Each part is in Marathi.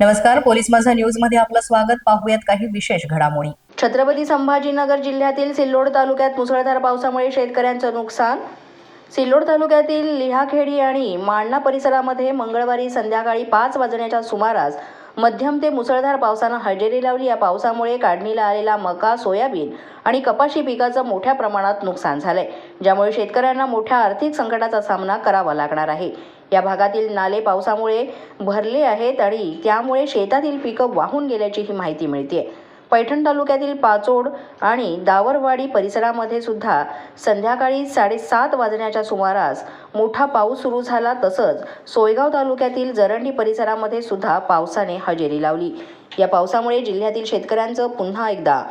नमस्कार पोलीस माझा न्यूजमध्ये आपलं स्वागत. पाहूयात काही विशेष घडामोडी. छत्रपती संभाजीनगर जिल्ह्यातील सिल्लोड तालुक्यात मुसळधार पावसामुळे शेतकऱ्यांचं नुकसान. सिल्लोड तालुक्यातील लिहाखेडी आणि मांडणा परिसरामध्ये मंगळवारी संध्याकाळी पाच वाजण्याच्या सुमारास मध्यम ते मुसळधार पावसानं हजेरी लावली. या पावसामुळे काढणीला आलेला मका सोयाबीन आणि कपाशी पिकाचं मोठ्या प्रमाणात नुकसान झालंय ज्यामुळे शेतकऱ्यांना मोठ्या आर्थिक संकटाचा सामना करावा लागणार आहे. या भागातील नाले पावसामुळे भरले आहेत आणि त्यामुळे शेतातील पिकं वाहून गेल्याची ही माहिती मिळते पैठण तालुक्यातील पाचोड आणि दावरवाडी परिसरामध्ये सुद्धा संध्याकाळी साडेसात वाजण्याच्या सुमारास मोठा पाऊस सुरू झाला. तसंच सोयगाव तालुक्यातील जरंडी परिसरामध्ये सुद्धा पावसाने हजेरी लावली. या पावसामुळे जिल्ह्यातील शेतकऱ्यांचं पुन्हा एकदा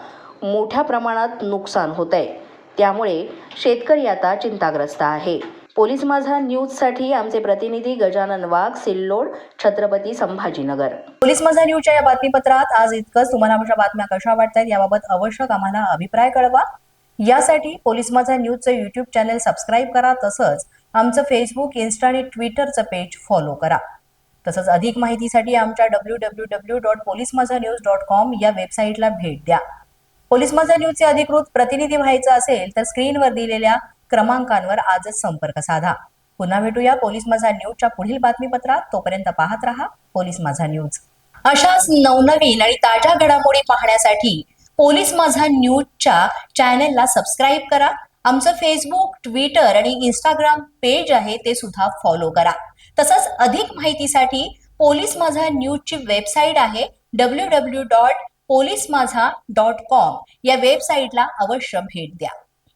मोठ्या प्रमाणात नुकसान होत आहे त्यामुळे शेतकरी आता चिंताग्रस्त आहे. पोलीस माझा न्यूजसाठी आमचे प्रतिनिधी गजानन वाघ सिल्लोड छत्रपती संभाजीनगर. पोलीस माझा न्यूजच्या या बातमीपत्रात आज इतकंच. तुम्हाला आमच्या बातम्या कशा वाटतात याबाबत आवश्यक आम्हाला अभिप्राय कळवा. यासाठी पोलीस माझा न्यूजचं युट्यूब चॅनल सबस्क्राईब करा. तसंच आमचं फेसबुक इन्स्टा आणि ट्विटरचं पेज फॉलो करा. तसंच अधिक माहितीसाठी आमच्या W W W dot police Majha news dot com या वेबसाईटला भेट द्या. पोलीस माझा न्यूजचे अधिकृत प्रतिनिधी व्हायचं असेल तर स्क्रीनवर दिलेल्या क्रमांकांवर आजच संपर्क साधा. पुन्हा भेटूया पोलीस माझा न्यूजच्या पुढील बातमीपत्रात. तोपर्यंत पाहत रहा पोलीस माझा न्यूज. अशाच नवनवीन आणि ताज्या घडामोडी पाहण्यासाठी पोलीस माझा न्यूजच्या चॅनेलला सबस्क्राईब करा. आमचं फेसबुक ट्विटर आणि इंस्टाग्राम पेज आहे ते सुद्धा फॉलो करा. तसंच अधिक माहितीसाठी पोलीस माझा न्यूजची वेबसाईट आहे W W dot police Majha dot com या वेबसाईटला अवश्य भेट द्या.